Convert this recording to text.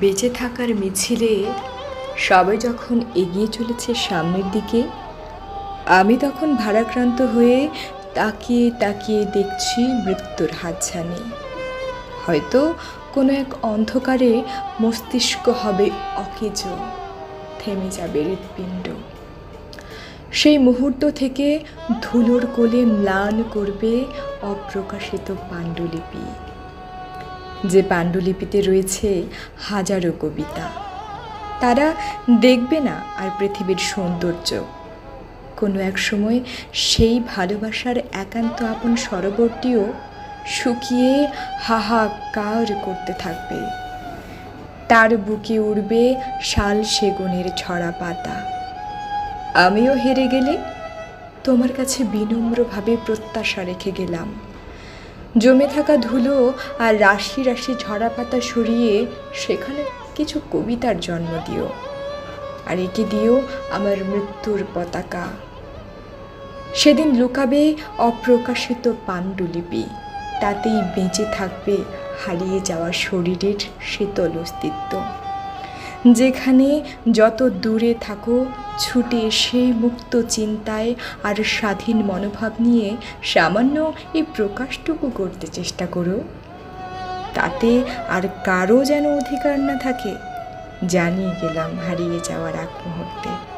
বেঁচে থাকার মিছিলে সবাই যখন এগিয়ে চলেছে সামনের দিকে, আমি তখন ভারাক্রান্ত হয়ে তাকিয়ে তাকিয়ে দেখছি মৃত্যুর হাতছানি। হয়তো কোনো এক অন্ধকারে মস্তিষ্ক হবে অকেজ, থেমে যাবে হৃৎপিণ্ড। সেই মুহূর্ত থেকে ধুলোর কোলে ম্লান করবে অপ্রকাশিত পাণ্ডুলিপি। যে পাণ্ডুলিপিতে রয়েছে হাজারো কবিতা। তারা দেখবে না আর পৃথিবীর সৌন্দর্য। কোনো এক সময় সেই ভালোবাসার একান্ত আপন সরোবরটিও শুকিয়ে হাহাকার করতে থাকবে। তার বুকে উড়বে শাল সেগুনের ছড়া পাতা। আমিও হেরে গেলে তোমার কাছে বিনম্রভাবে প্রত্যাশা রেখে গেলাম। জমে থাকা ধুলো আর রাশি রাশি ঝরা পাতা সরিয়ে সেখানে কিছু কবিতার জন্ম দিও। আর একে দিও আমার মৃত্যুর পতাকা। সেদিন লুকাবে অপ্রকাশিত পাণ্ডুলিপি, তাতেই বেঁচে থাকবে হারিয়ে যাওয়া শরীরের শীতল অস্তিত্ব। যেখানে যত দূরে থাকো, ছুটে এসে মুক্ত চিন্তায় আর স্বাধীন মনোভাব নিয়ে সামান্য এই প্রকাশটুকু করতে চেষ্টা করো। তাতে আর কারও যেন অধিকার না থাকে। জানিয়ে গেলাম হারিয়ে যাওয়ার এক মুহূর্তে।